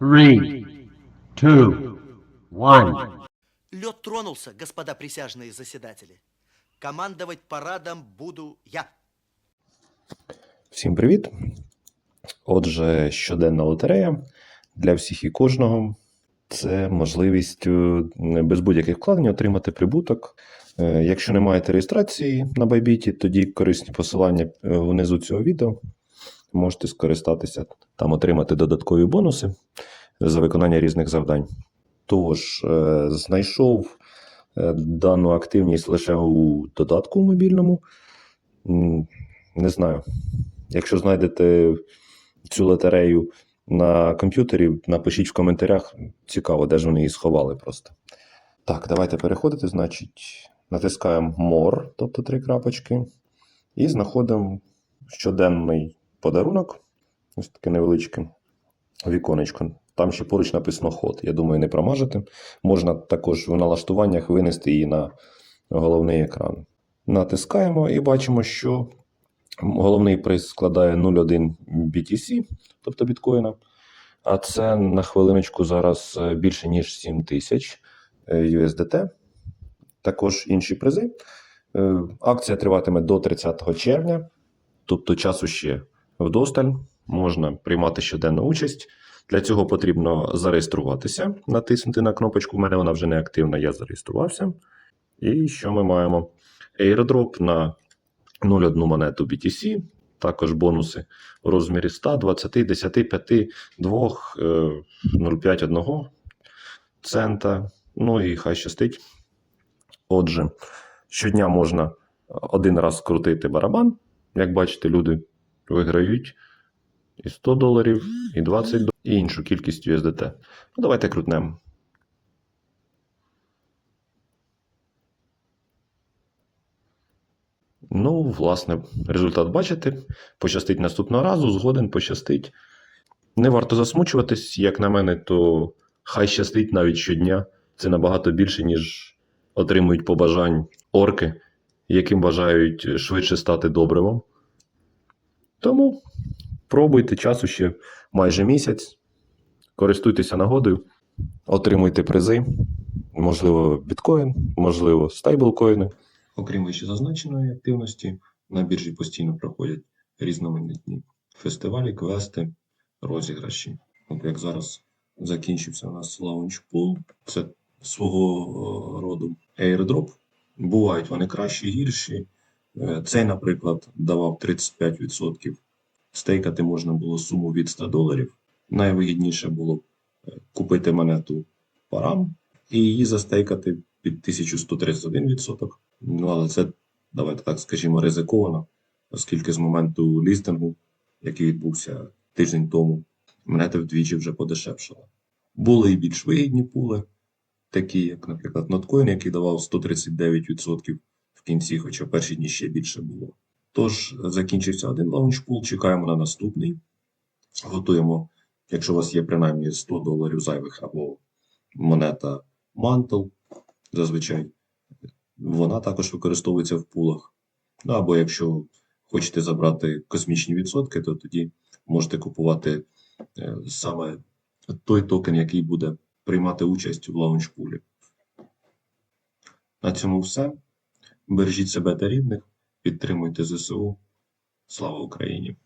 Three, two, one. Лед тронулся, господа присяжные заседатели. Командовать парадом буду я. Всім привіт! Отже, щоденна лотерея для всіх і кожного це можливість е, без будь-яких вкладень отримати прибуток. Е, Якщо не маєте реєстрації на Байбіті, тоді корисні посилання е, внизу цього відео. Можете скористатися там, отримати додаткові бонуси за виконання різних завдань. Тож, е, знайшов е, дану активність лише у додатку мобільному. Не знаю. Якщо знайдете цю лотерею на комп'ютері, напишіть в коментарях. Цікаво, де ж вони її сховали просто. Так, давайте переходити. Значить, натискаємо More, тобто три крапочки, і знаходимо щоденний подарунок. Ось таке невеличке віконечко. Там ще поруч написано ход. Я думаю, не промажете. Можна також в налаштуваннях винести її на головний екран. Натискаємо і бачимо, що Головний приз складає 0,1 BTC, тобто біткоїна. А це на хвилиночку зараз е, більше, ніж 7 тисяч е, USDT. Також інші призи. Е, Акція триватиме до 30 червня, тобто часу ще вдосталь. Можна приймати щоденну участь. Для цього потрібно зареєструватися, натиснути на кнопочку. У мене вона вже не активна, я зареєструвався. І що ми маємо? Airdrop на 0,1 монету BTC, також бонуси у розмірі 100, 20, 10, 5, 2, е, 0,5, 1 цента. Ну і хай щастить. Отже, щодня можна один раз крутити барабан. Як бачите, люди виграють і 100 доларів, і 20 доларів, і іншу кількість USDT. Ну, давайте крутнемо. Ну, власне, результат бачите. Пощастить наступного разу, згоден пощастить. Не варто засмучуватись, як на мене, то хай щастить навіть щодня. Це набагато більше, ніж отримують побажань орки, яким бажають швидше стати добривом. Тому пробуйте часу ще майже місяць, користуйтеся нагодою, отримуйте призи, можливо, біткоін, можливо, стейблкоїни. Окрім вище зазначеної активності, на біржі постійно проходять різноманітні фестивалі, квести, розіграші. От як зараз закінчився у нас лаунч-пул, це свого роду airdrop. Бувають вони кращі, гірші. Е, Цей, наприклад, давав 35%. Стейкати можна було суму від 100 доларів. Найвигідніше було е, купити монету парам і її застейкати під 1131%. Ну, але це, давайте так скажімо, ризиковано, оскільки з моменту лістингу, який відбувся тиждень тому, монети вдвічі вже подешевшала. Були і більш вигідні пули, такі, як, наприклад, Notcoin, який давав 139% в кінці, хоча в перші дні ще більше було. Тож, закінчився один лаунчпул, чекаємо на наступний. Готуємо, якщо у вас є принаймні 100 доларів зайвих або монета Mantle, зазвичай вона також використовується в пулах. Ну або якщо хочете забрати космічні відсотки, то тоді можете купувати е, саме той токен, який буде приймати участь у лаунчпулі. На цьому все. Бережіть себе та рідних, підтримуйте ЗСУ. Слава Україні!